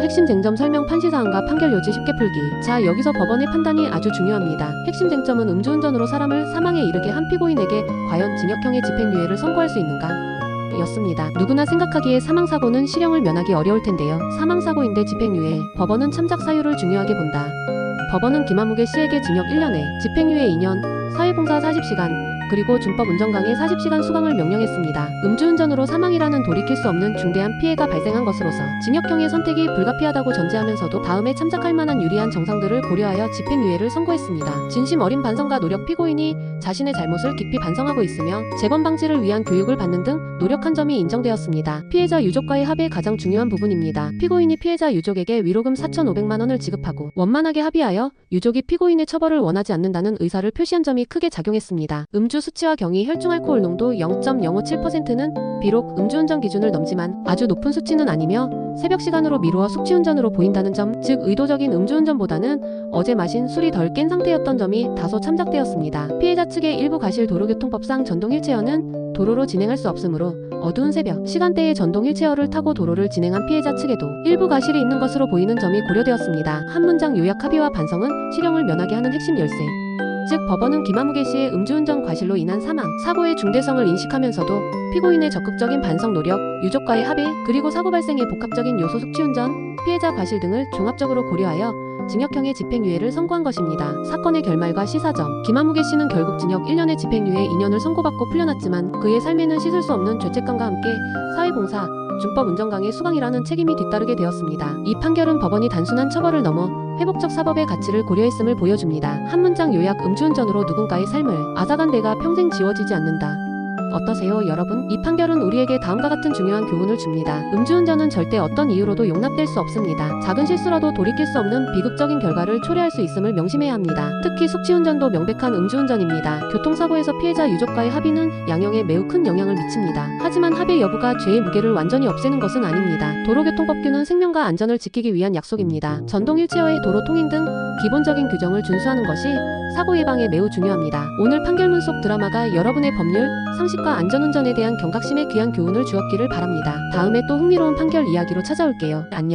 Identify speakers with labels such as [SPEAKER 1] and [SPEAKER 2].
[SPEAKER 1] 핵심 쟁점 설명 판시사항과 판결 요지 쉽게 풀기. 자, 여기서 법원의 판단이 아주 중요합니다. 핵심 쟁점은 음주운전으로 사람을 사망에 이르게 한 피고인에게 과연 징역형의 집행유예를 선고할 수 있는가? 였습니다. 누구나 생각하기에 사망사고는 실형을 면하기 어려울 텐데요. 사망사고인데 집행유예. 법원은 참작 사유를 중요하게 본다. 법원은 김한무개 씨에게 징역 1년에 집행유예 2년, 사회봉사 40시간, 그리고 준법 운전강의 40시간 수강을 명령했습니다. 음주운전으로 사망이라는 돌이킬 수 없는 중대한 피해가 발생한 것으로서 징역형의 선택이 불가피하다고 전제하면서도 다음에 참작할 만한 유리한 정상들을 고려하여 집행유예를 선고했습니다. 진심 어린 반성과 노력 피고인이 자신의 잘못을 깊이 반성하고 있으며 재범 방지를 위한 교육을 받는 등 노력한 점이 인정되었습니다. 피해자 유족과의 합의 가장 중요한 부분입니다. 피고인이 피해자 유족에게 위로금 4,500만 원을 지급하고 원만하게 합의하여 유족이 피고인의 처벌을 원하지 않는다는 의사를 표시한 점이 크게 작용했습니다. 음주 수치와 경위 혈중 알코올 농도 0.057%는 비록 음주운전 기준을 넘지만 아주 높은 수치는 아니며 새벽 시간으로 미루어 숙취운전으로 보인다는 점, 즉 의도적인 음주운전보다는 어제 마신 술이 덜 깬 상태였던 점이 다소 참작되었습니다. 피해자 측의 일부 가실 도로교통법상 전동 휠체어는 도로로 진행할 수 없으므로 어두운 새벽 시간대에 전동 휠체어를 타고 도로를 진행한 피해자 측에도 일부 가실이 있는 것으로 보이는 점이 고려되었습니다. 한 문장 요약 합의와 반성은 실형을 면하게 하는 핵심 열쇠. 즉 법원은 김한무개 씨의 음주운전 과실로 인한 사망, 사고의 중대성을 인식하면서도 피고인의 적극적인 반성 노력, 유족과의 합의, 그리고 사고 발생의 복합적인 요소 숙취운전, 피해자 과실 등을 종합적으로 고려하여 징역형의 집행유예를 선고한 것입니다. 사건의 결말과 시사점 김한무개 씨는 결국 징역 1년의 집행유예 2년을 선고받고 풀려났지만 그의 삶에는 씻을 수 없는 죄책감과 함께 사회봉사, 준법 운전강의 수강이라는 책임이 뒤따르게 되었습니다. 이 판결은 법원이 단순한 처벌을 넘어 회복적 사법의 가치를 고려했음을 보여줍니다. 한 문장 요약 음주운전으로 누군가의 삶을 앗아간 데가 평생 지워지지 않는다. 어떠세요, 여러분? 이 판결은 우리에게 다음과 같은 중요한 교훈을 줍니다. 음주운전은 절대 어떤 이유로도 용납될 수 없습니다. 작은 실수라도 돌이킬 수 없는 비극적인 결과를 초래할 수 있음을 명심해야 합니다. 특히 숙취운전도 명백한 음주운전입니다. 교통사고에서 피해자 유족과의 합의는 양형에 매우 큰 영향을 미칩니다. 하지만 합의 여부가 죄의 무게를 완전히 없애는 것은 아닙니다. 도로교통법규는 생명과 안전을 지키기 위한 약속입니다. 전동 휠체어의 도로 통행 등 기본적인 규정을 준수하는 것이 사고 예방에 매우 중요합니다. 오늘 판결문 속 드라마가 여러분의 법률, 상식 과 안전운전에 대한 경각심에 귀한 교훈을 주었기를 바랍니다. 다음에 또 흥미로운 판결 이야기로 찾아올게요. 안녕.